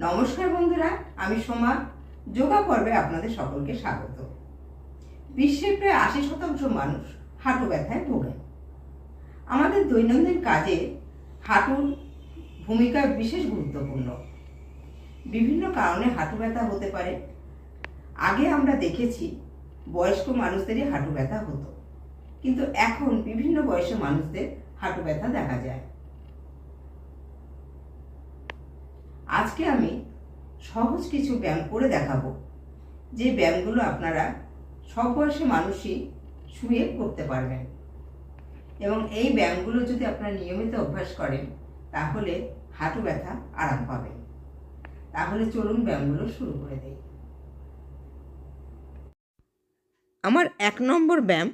নমস্কার বন্ধুরা, আমি সোমা। যোগা পর্বে আপনাদের সকলকে স্বাগত। বিশ্বের প্রায় আশি শতাংশ মানুষ হাঁটু ব্যথায় ভোগে আমাদের দৈনন্দিন কাজে হাঁটুর ভূমিকা বিশেষ গুরুত্বপূর্ণ। বিভিন্ন কারণে হাঁটু ব্যথা হতে পারে। আগে আমরা দেখেছি বয়স্ক মানুষদেরই হাঁটু ব্যথা হতো। কিন্তু এখন বিভিন্ন বয়সের মানুষদের হাঁটু ব্যথা দেখা যায়। আজকে আমি সহজ কিছু ব্যায়াম করে দেখাবো। যে ব্যায়ামগুলো আপনারা সব বয়সী মানুষই শুয়ে করতে পারবেন। এবং এই ব্যায়ামগুলো যদি আপনারা নিয়মিত অভ্যাস করেন, তাহলে হাঁটু ব্যথা আরাম পাবেন। তাহলে চলুন ব্যায়ামগুলো শুরু করে দেই। আমার এক নম্বর ব্যায়াম,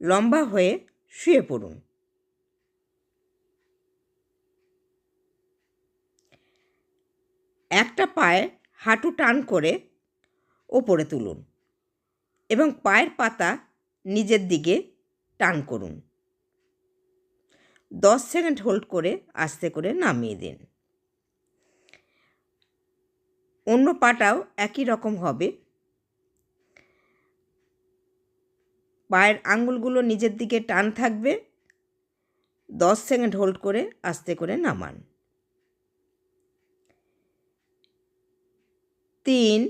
লম্বা হয়ে শুয়ে পড়ুন। একটা পায়ে হাঁটু টান করে ওপরে তুলুন এবং পায়ের পাতা নিজের দিকে টান করুন। দশ সেকেন্ড হোল্ড করে আস্তে করে নামিয়ে দিন। অন্য পাটাও একই রকম হবে। পায়ের আঙ্গুলগুলো নিজের দিকে টান থাকবে। দশ সেকেন্ড হোল্ড করে আস্তে করে নামান। তিন।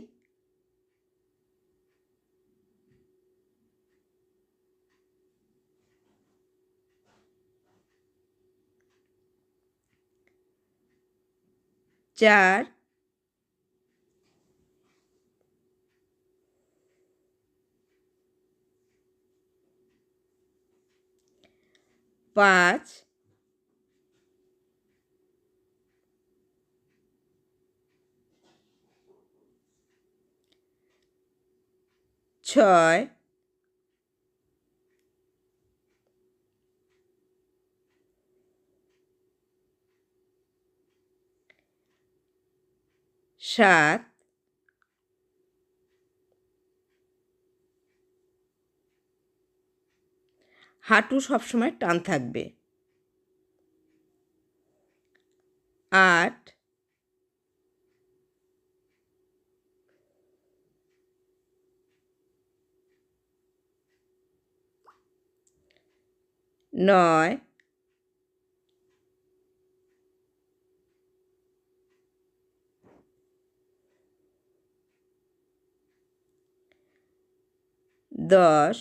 চার। পাঁচ। ছয় সাত হাঁটু সবসময় টান থাকবে। আট নয়। দশ।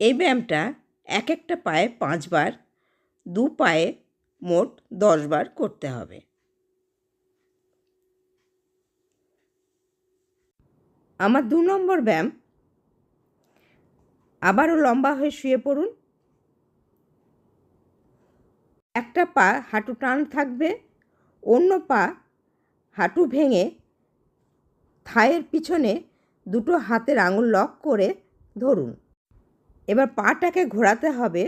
এই ব্যায়ামটা এক একটা পায়ে পাঁচবার দু পায়ে মোট দশবার করতে হবে। আমার দু নম্বর ব্যায়াম। আবারও লম্বা হয়ে শুয়ে পড়ুন। একটা পা হাঁটু টান থাকবে, অন্য পা হাঁটু ভেঙে থায়ের পিছনে দুটো হাতের আঙুল লক করে ধরুন। এবার পাটাকে ঘোরাতে হবে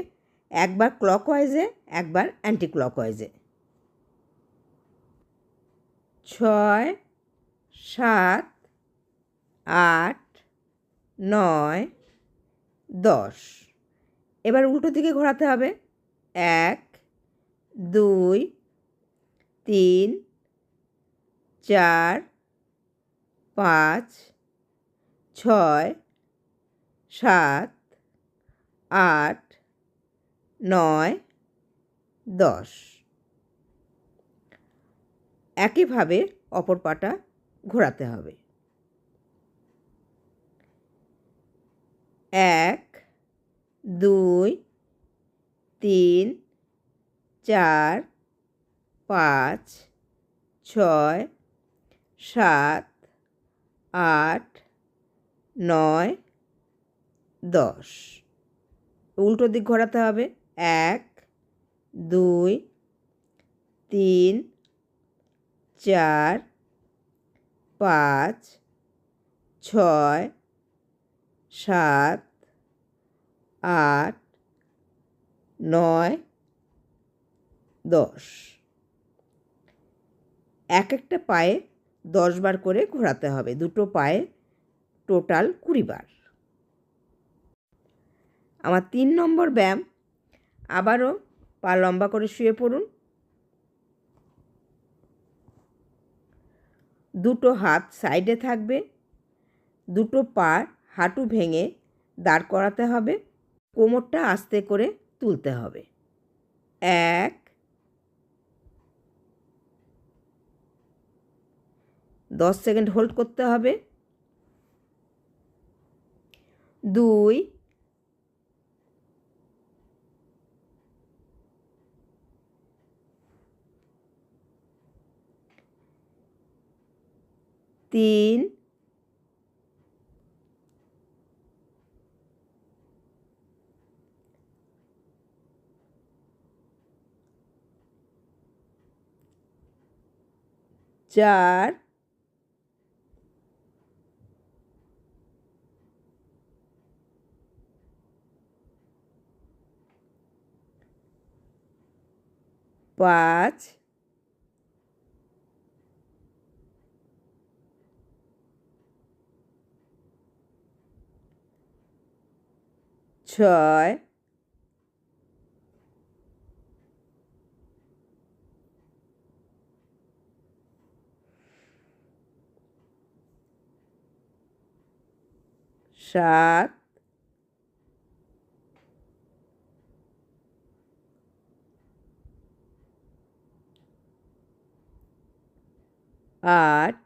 একবার ক্লকওয়াইজে একবার অ্যান্টি ক্লকওয়াইজে ছয়, সাত আট, নয়, দশ। এবার উল্টো দিকে ঘোরাতে হবে। এক, দুই, তিন, চার, পাঁচ, ছয়, সাত, আট, নয়, দশ। একইভাবে অপর পাটা ঘোরাতে হবে। এক, দুই, তিন, চার, পাঁচ, ছয়, সাত, আট, নয়, দশ। উল্টো দিক ঘোরাতে হবে। এক, দুই, তিন, চার, পাঁচ, ছয় সাত, আট, নয়, দশ। এক একটা পায়ে দশ বার করে ঘোরাতে হবে। দুটো পায়ে টোটাল কুড়ি বার। আমার তিন নম্বর ব্যায়াম, আবারও পা লম্বা করে শুয়ে পড়ুন। দুটো হাত সাইডে থাকবে, দুটো পা হাঁটু ভেঙে দাঁড় করাতে হবে, কোমরটা আস্তে করে তুলতে হবে। এক, দশ সেকেন্ড হোল্ড করতে হবে। দুই, তিন চার পাঁচ ছয় সাত আট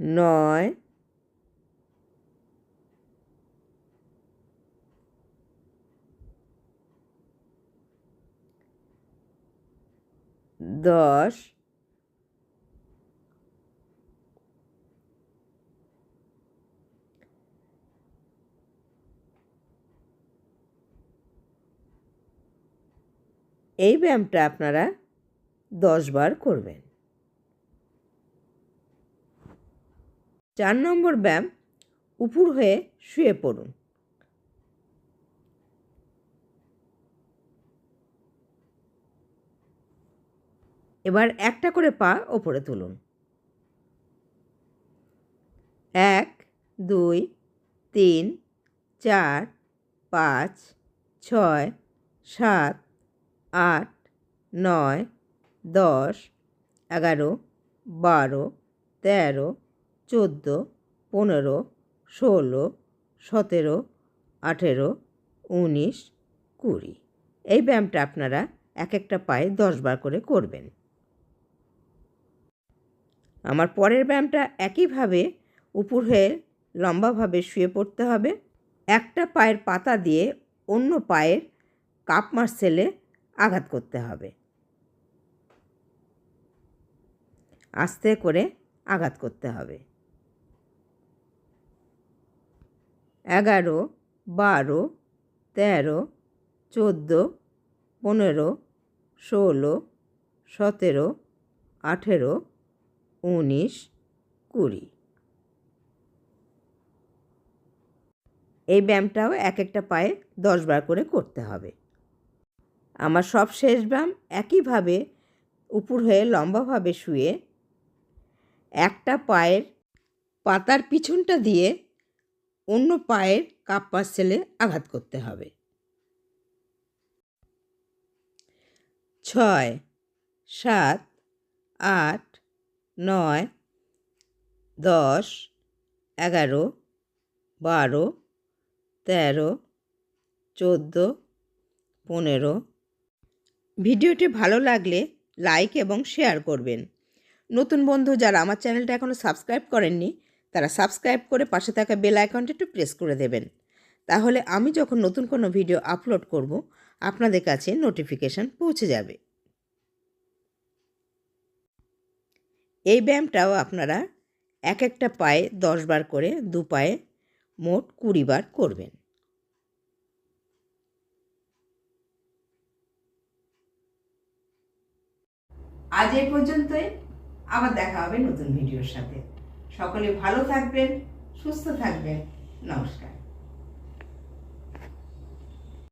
নয় দশ এই ব্যায়ামটা আপনারা দশ বার করবেন। চার নম্বর ব্যায়াম উপুর হয়ে শুয়ে পড়ুন। এবার একটা করে পা ওপরে তুলুন। এক, দুই, তিন, চার, পাঁচ, ছয়, সাত, আট, নয়, দশ, এগারো, বারো, তেরো, চোদ্দ, পনেরো, ষোলো, সতেরো, আঠেরো, উনিশ, কুড়ি। এই ব্যায়ামটা আপনারা এক একটা পায়ে দশ বার করে করবেন। আমার পরের ব্যায়ামটা একইভাবে উপর হয়ে লম্বাভাবে শুয়ে পড়তে হবে। একটা পায়ের পাতা দিয়ে অন্য পায়ের কাপ মার্সেলে আঘাত করতে হবে। আস্তে করে আঘাত করতে হবে। এগারো, বারো, তেরো, চোদ্দ, পনেরো, ষোলো, সতেরো, আঠেরো উনিশ কুড়ি। এই ব্যায়ামটাও এক একটা পায়ে দশ বার করে করতে হবে। আমার সব শেষ ব্যায়াম একইভাবে উপর হয়ে লম্বাভাবে শুয়ে একটা পায়ের পাতার পিছনটা দিয়ে অন্য পায়ের কাপ পার্সেলে আঘাত করতে হবে। ছয়, সাত, আট নয়, দশ, এগারো, বারো, তেরো, চোদ্দ, পনেরো। ভিডিওটি ভালো লাগলে লাইক এবং শেয়ার করবেন। নতুন বন্ধু যারা আমার চ্যানেলটা এখনও সাবস্ক্রাইব করেননি, তারা সাবস্ক্রাইব করে পাশে থাকা বেল আইকনটা একটু প্রেস করে দেবেন। তাহলে আমি যখন নতুন কোনো ভিডিও আপলোড করব, আপনাদের কাছে নোটিফিকেশান পৌঁছে যাবে। এই ব্যায়ামটাও আপনারা এক একটা পায়ে দশ বার করে দু পায়ে মোট কুড়ি বার করবেন। আজ এ পর্যন্তই। আবার দেখা হবে নতুন ভিডিওর সাথে। সকলে ভালো থাকবেন, সুস্থ থাকবেন। নমস্কার।